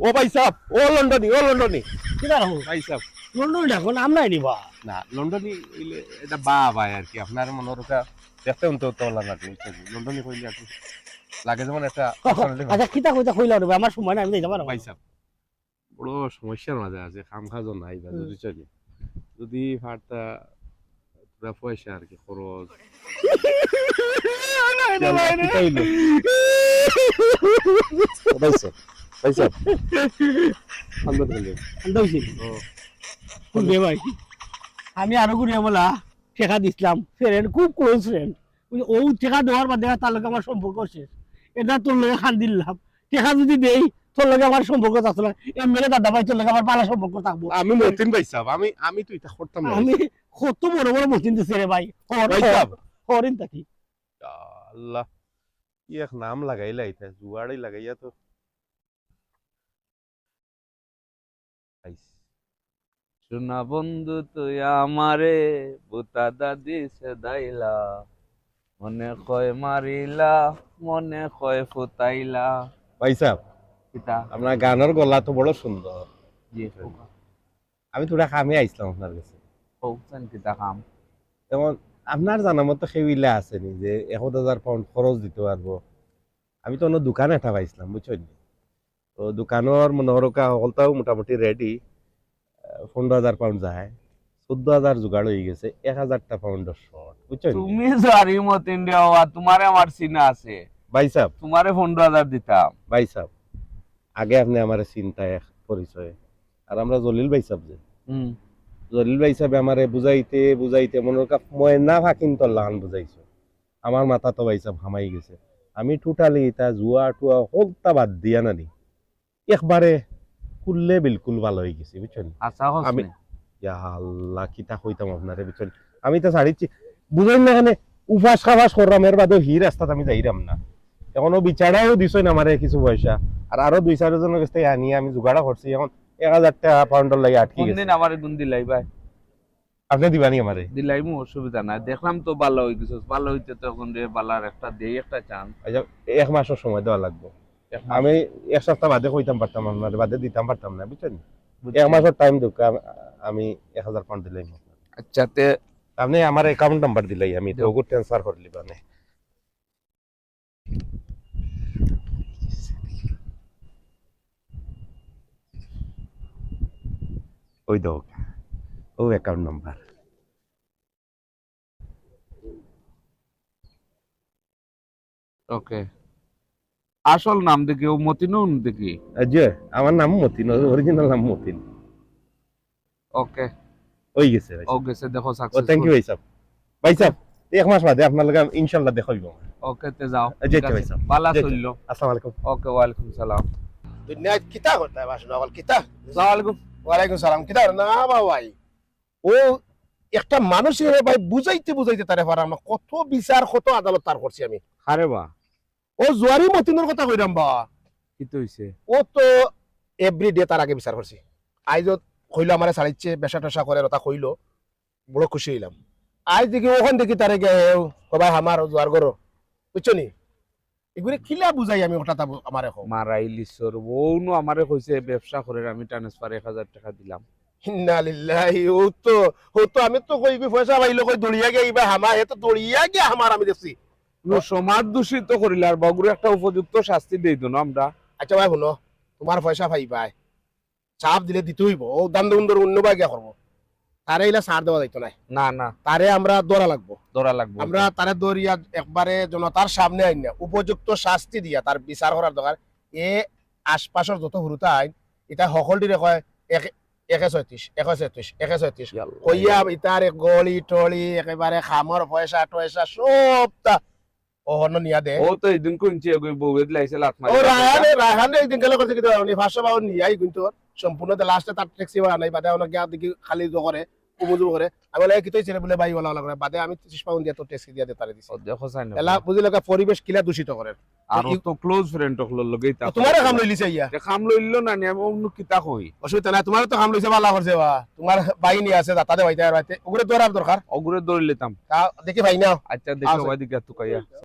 ও ভাই সাহেব ও লন্ডনী ও লন্ডনী। ভাই সাহেব। লন্ডন নাম নাই নিবা না লন্ডনী এটা বা ভাই আর কি আপনার মনে রোকা দেখতে উনতে তো লাগে বুঝছেন লন্ডনী কইলে আর লাগে যেমন একটা হয়। আচ্ছা কিতা কইতা কইলা দেবে আমার সময় নাই আমি যাই যাবার ভাই সাহেব বড় সমস্যার মাঝে আছে খাম খাজো নাই বা যদি চলি যদি ফাটটা পুরা পয়সা আর কি খরচ? ভাই ভাই ভাই আমি আরও ঘুরিয়ে বলা। ঠেকা দিছিলাম ফ্রেন্ড খুব ক্লোজ ফ্রেন্ড ও ঠেকা দেওয়ার বাদে তার লগে আমার সম্পর্ক শেষ এটা তোর লগে খান দিলাম। ঠেকা যদি দেই তোর লগে আমার সম্পর্ক থাকতো না এমএলএ দাদা ভাই তোর লগে আমার পালা সম্পর্ক থাকব। আমি মতিন ভাই সাহেব আমি আমি তো এটা করতাম না আমি কত বড় বড় মসজিদ দিছে রে ভাই। ভাই সাহেব হরিণ থাকি আল্লাহ। কি এক নাম লাগাইলা এটা জুয়াড়াই লাগাইয়া তো শোনা বন্ধু তুই আমারে বুতা দাদি সেদাইলা। মনে কয় মারিলা মনে কয় ফুতাইলা। ভাই সাহেব আপনার গানের গলা তো বড় সুন্দর জি আমি তোরা কামে আইসলাম আপনার কাছে। কাম আপনার জানা মতো সেবিলা আছে নি যে এক হাজার পাউন্ড খরচ দিতে পারব আমি তো অন্য দোকান এটা পাইছিলাম বুঝছেন তো দোকানের হরকা হলটাও মোটামুটি রেডি পনেরো হাজার পাউন্ড যায়। চোদ্দ হাজার জোগাড় হয়ে গেছে এক হাজারটা পাউন্ডের শর্ট বুঝছেন তুমি জারি মত ইন্ডিয়া তোমারে আমার চিনা আছে। ভাই সাহেব তোমারে পনেরো হাজার দিতাম ভাই সাহেব আগে আপনি আমার চিন্তায় পরিচয় আর আমরা জলিল ভাই সাহেব যে। জলিল ভাই সাহেব আমারে বুঝাইতে বুঝাইতে মনের কাপ মই না ফাঁকিন তোর লাহান বুঝাইছো আমার মাথা তো ভাই সাহেব হামাই গেছে। আমি টোটালি তা জুয়া টুয়া হলতা বাদ দিয়া নানি। একবারে কুললে বিলকুল ভালো হয়ে গেছি বুঝছেন? আশা আমি- ইয়া আল্লাহ কিতা কইতাম আপনারে বুঝছেন? আমি তো ছাড়িচ্ছি। বুঝেন না এখানে উপাস খাবাস করলাম এর বাদে হি রাস্তাত আমি যাইরাম না। এখনও বিচারাও দিছই না আমারে কিছু পয়সা। আর আরও দুই চারজনের কাছ থেকে আনিয়ে আমি জোগাড়া করছি এখন এক হাজার টাকা পাউন্ডার লাগে আটকে গেছে। আমার গুণ দিলাই ভাই আপনি দিবানি আমারে? দিলাই মু অসুবিধা নাই। দেখলাম তো ভালো হয়ে গেছে। ভালো হইতে তখন রে বালার একটা দেই একটা চান্স। আচ্ছা এক মাসের সময় দেওয়া লাগবে। আমি এক সপ্তাহ বাদে কইতাম পারতাম আপনার বাদে দিতাম পারতাম না বুঝছেন? এক মাসের টাইম দুক আমি এক হাজার পাউন্ড দিলাই আচ্ছা তে আপনি আমার অ্যাকাউন্ট নাম্বার দিলাই আমি তো ওগুলো ট্রান্সফার করে লিবানে ওই দাও ও অ্যাকাউন্ট নাম্বার ওকে আসল নাম দেখি ও মতিনুন দেখি। যে আমার নাম মতিন অরিজিনাল নাম মতিন। ওকে। ওই গেছে ভাই ও গেছে দেখো ও থ্যাংক ইউ ভাই সাহেব ভাই সাহেব এক মাস বাদে আপনার লগে ইনশাল্লাহ দেখাইব। ওকে তে যাও। জি, জি, ভাই সাহেব। বালা জি, জি। আসসালামু আলাইকুম। ওকে ওয়ালাইকুম সালাম। দুনিয়া কিতা করতে বাসন আবার কিতা? সালামালাইকুম ওয়ালাইকুম সালাম। কিতা না ভাই ও একটা মানুষের ভাই বুঝাইতে বুঝাইতে তারে পারা না। কত বিচার কত আদালত তার করছি আমি। আরে বা। ও জুয়ারি মতিনের কথা কইরাম বা। কি তো হইছে ও তো এভরি ডে তার আগে বিচার করছি আইজ কইলো আমারে ছাড়িচ্ছে বেসা টেসা করে ওটা কইলো বড় খুশি হইলাম আজ দেখি ওখান দেখি তারে গে সবাই আমার জোয়ার গরো বুঝছ নি? এগুলো খিলা বুঝাই আমি ওটা আমার এখন মারাই লিসর বউনো আমারে কইছে ব্যবসা করে আমি ট্রান্সফার এক হাজার টাকা দিলাম। ও তো ও তো আমি তো কই পয়সা পাইলো কই দড়িয়া গে ইবা হামা হে তো দড়িয়া গে আমার আমি দেখছি। সমাজ দূষিত করিলে আর বগুড়ে একটা উপযুক্ত শাস্তি দেই তো না আমরা। আচ্ছা ভাই শুনো তোমার পয়সা পাই ভাই। চাপ দিলে দিতে হইব ও দাম দুন্দর অন্য বা গিয়া করব। তারে এলা সার দেওয়া যাইতো নাই। না না। তারে আমরা দৌড়া লাগবো। ধরা লাগবে। আমরা তারে দৌড়িয়া একবারে জনতার সামনে আইন না উপযুক্ত শাস্তি দিয়া তার বিচার করার দরকার। এ আশপাশের যত হুরুতা আইন এটা সকলটিরে কয় এক- একে ছয়ত্রিশ একে ছয়ত্রিশ একে ছয়ত্রিশ কইয়া ইতারে গলি টলি একেবারে খামর পয়সা টয়সা সব তা অহন নিয়া দে। ও তো এদিন কোনছি এগুই বউয়ে দিলাইছে লাত ও মারি রাহানে রাহানে একদিন গেলে করতে উনি ভাষা বাবু নিয়াই কিন্তু সম্পূর্ণ লাস্টে তার ট্যাক্সি ভাড়া নাই বাদে অনেক গিয়া দেখি খালি জো করে কুমুজু করে আমি কি বলে বাদে আমি পাউন্ড দিয়ে তো ট্যাক্সি দিয়ে তারে দিছি। দেখো চাই এলা বুঝি লগা পরিবেশ কিলা দূষিত করে আর তো ক্লোজ ফ্রেন্ড হলো লগেই তা তোমার কাম লই লিছে ইয়া। কাম লইলো না নি আমি অন্য কিতা কই অসুবিধা নাই তোমার তো কাম লইছে ভালো করছে বা। তোমার আছে তাতে বাইতে আর বাইতে। ওগুলো তো আর দরকার অগুরে দৌড় লিতাম দেখি ভাই না আচ্ছা দেখো। ভাই দিকে তুকাইয়া